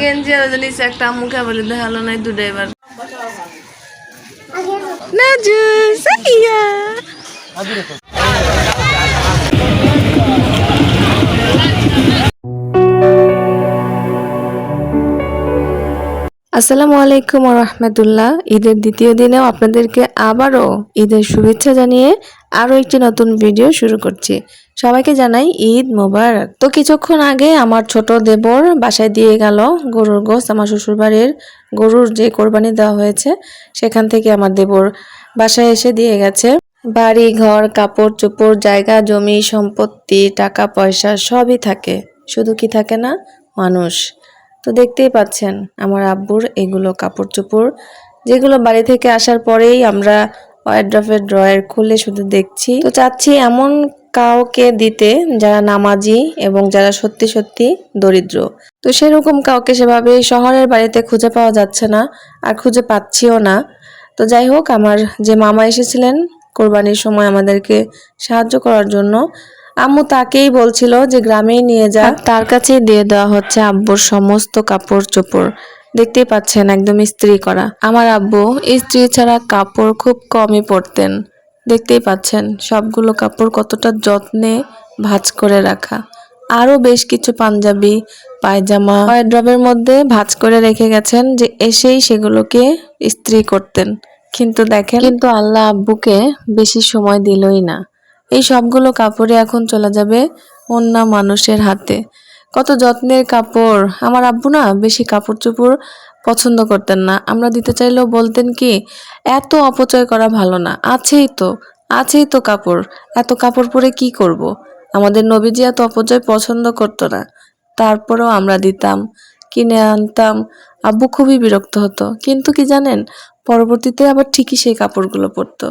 গেঞ্জি আর একটা মুখে বলে দেখাল নাই দুটো এবার নাজু সাকিয়া আসসালামু আলাইকুম রহমতুল্লাহ ঈদের দ্বিতীয় দিনেও আপনাদেরকে আবারও ঈদের শুভেচ্ছা জানিয়ে আরও একটি নতুন ভিডিও শুরু করছি। সবাইকে জানাই ঈদ মোবারক। তো কিছুক্ষণ আগে আমার ছোট দেবর বাসায় দিয়ে গেল গরুর গোস আমার শ্বশুরবাড়ির গরুর যে কোরবানি দেওয়া হয়েছে, সেখান থেকে আমার দেবর বাসায় এসে দিয়ে গেছে। বাড়ি, ঘর, কাপড় চোপড়, জায়গা, জমি, সম্পত্তি, টাকা, পয়সা সবই থাকে। শুধু কি থাকে না? মানুষ। তো দেখতেই পাচ্ছেন, আমার আব্বুর এগুলো কাপড় চোপড় যেগুলো বাড়ি থেকে আসার পরেই আমরা ওয়ারড্রফের ড্রয়ার খুলে শুধু দেখছি। তো চাচ্ছি এমন কাউকে দিতে যারা নামাজি এবং যারা সত্যি সত্যি দরিদ্র। তো সেরকম কাউকে সেভাবে শহরের বাড়িতে খুঁজে পাওয়া যাচ্ছে না আর খুঁজে পাচ্ছিও না। তো যাই হোক, আমার যে মামা এসেছিলেন কোরবানির সময় আমাদেরকে সাহায্য করার জন্য আম্মু তাকেই বলছিল যে গ্রামেই নিয়ে যা। তার কাছেই দিয়ে দেওয়া হচ্ছে আব্বুর সমস্ত কাপড় চোপড় দেখতেই পাচ্ছেন একদম ইস্ত্রি করা। আমার আব্বু ইস্ত্রি ছাড়া কাপড় খুব কমই পরতেন। দেখতেই পাচ্ছেন সবগুলো কাপড় কতটা যত্নে ভাঁজ করে রাখা। আরও বেশ কিছু পাঞ্জাবি, পায়জামা ওয়ারড্রবের মধ্যে ভাঁজ করে রেখে গেছেন যে এসেই সেগুলোকে ইস্ত্রি করতেন। কিন্তু দেখেন, কিন্তু আল্লাহ আব্বুকে বেশি সময় দিলই না। এই সবগুলো কাপড়ে এখন চলে যাবে অন্য মানুষের হাতে। কত যত্নের কাপড়। আমার আব্বু না বেশি কাপড় চোপড় পছন্দ করতেন না। আমরা দিতে চাইলেও বলতেন কি, এত অপচয় করা ভালো না। আছেই তো আছেই তো কাপড়। এত কাপড় পরে কি করব। আমাদের নবীজি এত অপচয় পছন্দ করতো না। তারপরেও আমরা দিতাম, কিনে আনতাম। আব্বু খুবই বিরক্ত হতো। কিন্তু কি জানেন, পরবর্তীতে আবার ঠিকই সেই কাপড়গুলো পরতো।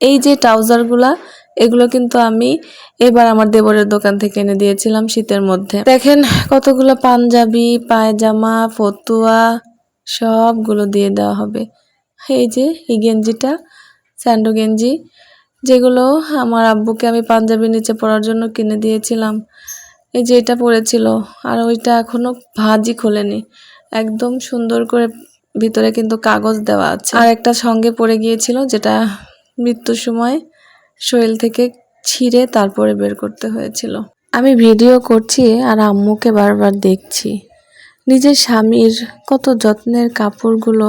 এই যে ট্রাউজারগুলা এগুলো কিন্তু আমি এবার আমার দেবরের দোকান থেকে এনে দিয়েছিলাম শীতের মধ্যে। দেখেন, কতগুলো পাঞ্জাবি, পায়জামা, ফতুয়া, সবগুলো দিয়ে দেওয়া হবে। এই যে, এই গেঞ্জিটা, স্যান্ডো গেঞ্জি, যেগুলো আমার আব্বুকে আমি পাঞ্জাবি নিচে পরার জন্য কিনে দিয়েছিলাম। এই যে, এটা পরেছিল, আর ওইটা এখনও ভাঁজই খোলেনি। একদম সুন্দর করে ভিতরে কিন্তু কাগজ দেওয়া আছে। আর একটা সঙ্গে পড়ে গিয়েছিল, যেটা মৃত্যুর সময় শরীর থেকে ছিঁড়ে তারপরে বের করতে হয়েছিল। আমি ভিডিও করছি আর আম্মুকে বারবার দেখছি। নিজের স্বামীর কত যত্নের কাপড়গুলো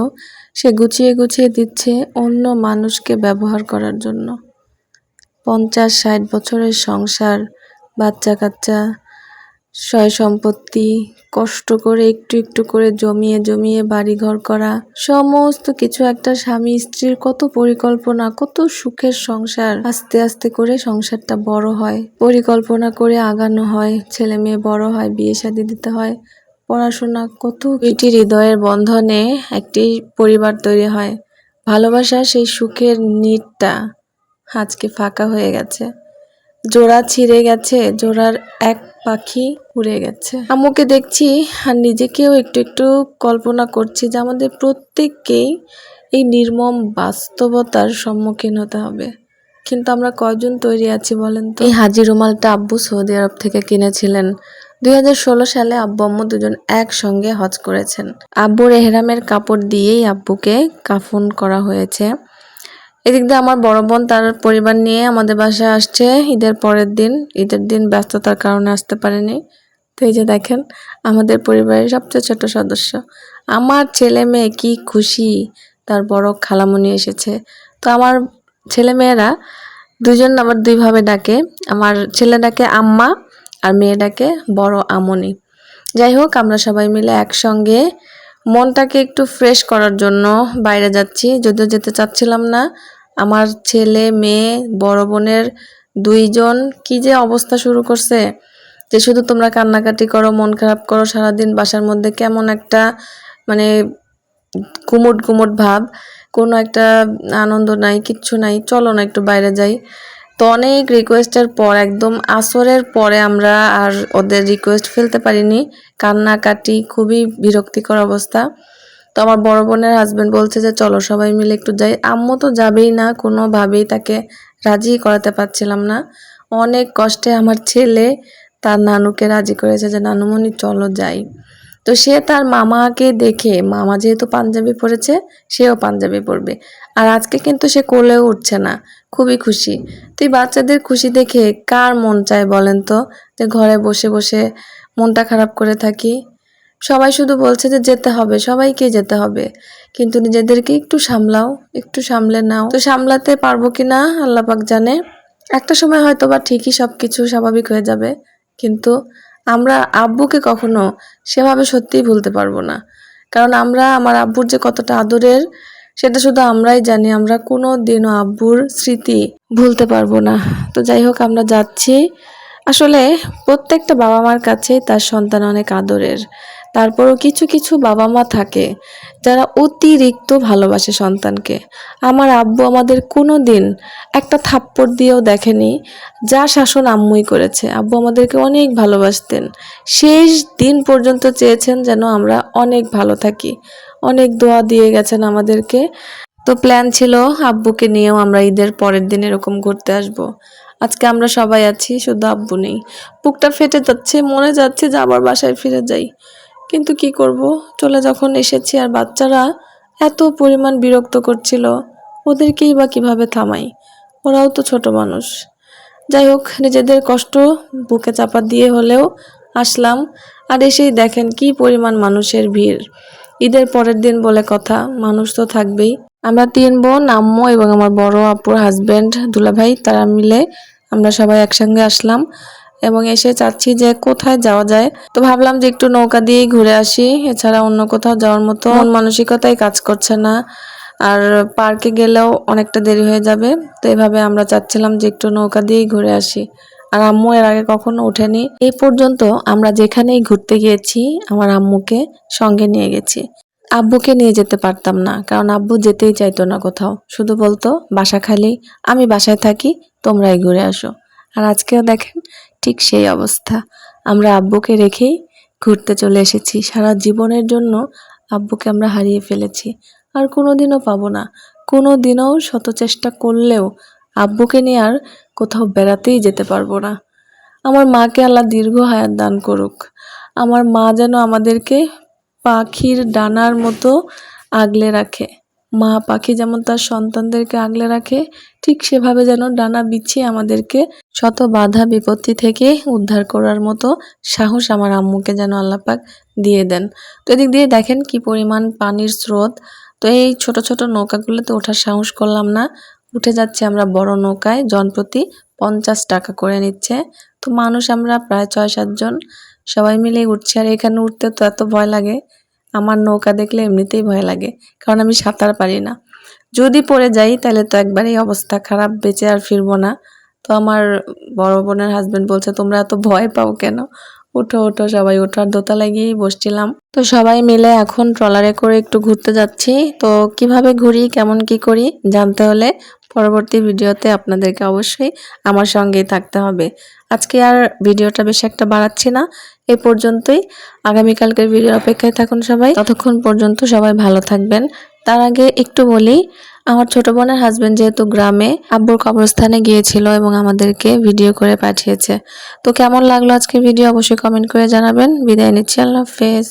সে গুছিয়ে গুছিয়ে দিচ্ছে অন্য মানুষকে ব্যবহার করার জন্য। পঞ্চাশ ষাট বছরের সংসার বাচ্চা কাচ্চা সয় সম্পত্তি কষ্ট করে একটু একটু করে জমিয়ে জমিয়ে বাড়িঘর করা, সমস্ত কিছু একটা স্বামী স্ত্রীর কত পরিকল্পনা, কত সুখের সংসার। আস্তে আস্তে করে সংসারটা বড় হয়। পরিকল্পনা করে আগানো হয়। ছেলে মেয়ে বড় হয়, বিয়ে শাদী দিতে হয়। পড়াশোনা কত এটি হৃদয়ের বন্ধনে একটি পরিবার তৈরি হয়। ভালোবাসার সেই সুখের নিটটা আজকে ফাঁকা হয়ে গেছে। জোড়া ছিঁড়ে গেছে, জোড়ার এক পাখি উড়ে গেছে। আম্মুকে দেখছি আর নিজেকেও একটু একটু কল্পনা করছি যে আমাদের প্রত্যেককেই এই নির্মম বাস্তবতার সম্মুখীন হতে হবে। কিন্তু আমরা কয়জন তৈরি আছি বলেন তো? এই হাজি রুমালটা আব্বু সৌদি আরব থেকে কিনেছিলেন। দুই হাজার ষোলো সালে আব্বু আম্মু দুজন একসঙ্গে হজ করেছেন। আব্বুর এহরামের কাপড় দিয়েই আব্বুকে কাফন করা হয়েছে। এদিক দিয়ে আমার বড় বোন তার পরিবার নিয়ে আমাদের বাসায় আসছে। ঈদের পরের দিন, ঈদের দিন ব্যস্ততার কারণে আসতে পারেনি। তো এই যে দেখেন, আমাদের পরিবারের সবচেয়ে ছোট সদস্য। আমার ছেলে মেয়ে কি খুশি? তার বড় খালামণি এসেছে। তো আমার ছেলে মেয়েরা দুজন আবার দুইভাবে ডাকে। আমার ছেলে ডাকে আম্মা আর মেয়ে ডাকে বড় আমনি। যাই হোক, আমরা সবাই মিলে একসঙ্গে মনটাকে একটু ফ্রেশ করার জন্য বাইরে যাচ্ছি। যদিও যেতে চাচ্ছিলাম না। আমার ছেলে, মেয়ে, বড় বোনের দুইজন কি যে অবস্থা শুরু করছে? যে শুধু তোমরা কান্নাকাটি করো, মন খারাপ করো, সারাদিন বাসার মধ্যে কেমন একটা মানে কুমুট কুমুট ভাব, কোনো একটা আনন্দ নাই, কিচ্ছু নাই, চলো না একটু বাইরে যাই। তো অনেক রিকোয়েস্টের পর, একদম আসরের পরে আমরা আর ওদের রিকোয়েস্ট ফেলতে পারিনি। কান্নাকাটি, খুবই বিরক্তিকর অবস্থা। তো আমার বড় বোনের হাজবেন্ড বলছে যে, চলো সবাই মিলে একটু যাই। আম্মু তো যাবেই না, কোনোভাবেই তাকে রাজি করাতে পারছিলাম না। অনেক কষ্টে আমার ছেলে তার নানুকে রাজি করেছে যে, নানুমণি, চলো যাই। তো সে তার মামাকে দেখে, মামা যেহেতু পাঞ্জাবি পরেছে, সেও পাঞ্জাবি পরবে। আর আজকে কিন্তু সে কোলেও উঠছে না। খুবই খুশি। তো এই বাচ্চাদের খুশি দেখে কার মন চায় বলেন তো? যে ঘরে বসে বসে মনটা খারাপ করে থাকি। সবাই শুধু বলছে যে যেতে হবে সবাইকে যেতে হবে। কিন্তু নিজেদেরকে একটু সামলাও, একটু সামলে নাও। তো সামলাতে পারব কি না, আল্লাহ পাক জানে। একটা সময় হয়তো বা ঠিকই সব কিছু স্বাভাবিক হয়ে যাবে। কিন্তু আমরা আব্বুকে কখনো সেভাবে সত্যিই ভুলতে পারব না। কারণ আমরা, আমার আব্বুর যে কতটা আদরের সেটা শুধু আমরাই জানি, আমরা কোনো দিনও আব্বুর স্মৃতি ভুলতে পারব না। তো যাই হোক, আমরা যাচ্ছি। আসলে প্রত্যেকটা বাবা মার কাছেই তার সন্তান অনেক আদরের। তারপরও কিছু কিছু বাবা মা থাকে যারা অতিরিক্ত ভালোবাসে সন্তানকে। আমার আব্বু আমাদের কোনো দিন একটা থাপ্পড় দিয়েও দেখেনি, যা শাসন আম্মুই করেছে। আব্বু আমাদেরকে অনেক ভালোবাসতেন। শেষ দিন পর্যন্ত চেয়েছেন যেন আমরা অনেক ভালো থাকি। অনেক দোয়া দিয়ে গেছেন আমাদেরকে। তো প্ল্যান ছিল আব্বুকে নিয়েও আমরা ঈদের পরের দিন এরকম ঘুরতে আসব। আজকে আমরা সবাই আছি, শুধু আব্বু নেই। বুকটা ফেটে যাচ্ছে, মনে যাচ্ছে যে আবার বাসায় ফিরে যাই। কিন্তু কি করব? চলে যখন এসেছি আর বাচ্চারা এত পরিমাণ বিরক্ত করছিল, ওদেরকেই বা কীভাবে থামাই? ওরাও তো ছোট মানুষ। যাই হোক, নিজেদের কষ্ট বুকে চাপা দিয়ে হলেও আসলাম। আর এসেই দেখেন কি পরিমাণ মানুষের ভিড়। ঈদের পরের দিন বলে কথা, মানুষ তো থাকবেই। আমরা তিন বোন, আম্মু এবং আমার বড় আপুর হাজবেন্ড দুলাভাই, তারা মিলে আমরা সবাই একসঙ্গে আসলাম এবং এসে চাচ্ছি যে কোথায় যাওয়া যায়। তো ভাবলাম যে একটু নৌকা দিয়েই ঘুরে আসি, এছাড়া অন্য কোথাও যাওয়ার মতো মন মানসিকতাই কাজ করছে না। আর পার্কে গেলেও অনেকটা দেরি হয়ে যাবে, তো এভাবে আমরা চাচ্ছিলাম যে একটু নৌকা দিয়েই ঘুরে আসি। আর আম্মু এর আগে কখনো ওঠেনি এই পর্যন্ত আমরা যেখানেই ঘুরতে গিয়েছি, আমার আম্মুকে সঙ্গে নিয়ে গেছি। আব্বুকে নিয়ে যেতে পারতাম না, কারণ আব্বু যেতেই চাইতো না কোথাও। শুধু বলতো, বাসা খালি, আমি বাসায় থাকি, তোমরাই ঘুরে আসো। আর আজকেও দেখেন ঠিক সেই অবস্থা। আমরা আব্বুকে রেখেই ঘুরতে চলে এসেছি। সারা জীবনের জন্য আব্বুকে আমরা হারিয়ে ফেলেছি। আর কোনোদিনও পাবো না। কোনো দিনও শত চেষ্টা করলেও আব্বুকে নিয়ে আর কোথাও বেড়াতেই যেতে পারব না। আমার মাকে আল্লাহ দীর্ঘ হায়াত দান করুক। আমার মা যেন আমাদেরকে পাখির ডানার মতো আগলে রাখে। মা পাখি যেমন তার সন্তানদেরকে আগলে রাখে, ঠিক সেভাবে যেন ডানা বিছিয়ে আমাদেরকে শত বাধা বিপত্তি থেকে উদ্ধার করার মতো সাহস আমার আম্মুকে যেন আল্লাপাক দিয়ে দেন। তো এদিক দিয়ে দেখেন কি পরিমাণ পানির স্রোত। তো এই ছোট ছোট নৌকাগুলোতে ওঠার সাহস করলাম না। উঠে যাচ্ছে আমরা বড় নৌকায়। জনপ্রতি পঞ্চাশ টাকা করে নিচ্ছে। তো মানুষ আমরা প্রায় ছয় সাতজন সবাই মিলে উঠছি। আর এখানে উঠতে তো এত ভয় লাগে। আমার নৌকা দেখলে এমনিতেই ভয় লাগে, কারণ আমি সাঁতার পারি না। যদি পড়ে যাই, তাহলে তো একবারেই অবস্থা খারাপ, বেঁচে আর ফিরবো না। তো আমার বড় বোনের হাজবেন্ড বলছে, তোমরা এত ভয় পাও কেন? উঠো উঠো সবাই, ওঠার দোতলায় গিয়েই বসছিলাম। তো সবাই মিলে এখন ট্রলারে করে একটু ঘুরতে যাচ্ছি। তো কীভাবে ঘুরি, কেমন কি করি, জানতে হলে পরবর্তী ভিডিওতে আপনাদেরকে অবশ্যই আমার সঙ্গেই থাকতে হবে। আজকে আর ভিডিওটা বেশি একটা বাড়াচ্ছি না। এ পর্যন্তই। আগামীকালকের ভিডিও অপেক্ষায় থাকুন সবাই। ততক্ষণ পর্যন্ত সবাই ভালো থাকবেন। তার আগে একটু বলি আমার ছোট বোনের হাজব্যান্ড যেহেতু গ্রামে, আব্বুর কবরস্থানে গিয়েছিল এবং আমাদেরকে ভিডিও করে পাঠিয়েছে। তো কেমন লাগল আজকের ভিডিও অবশ্যই কমেন্ট করে জানাবেন। বিদায় নিচ্ছি, আল্লাহ হাফেজ।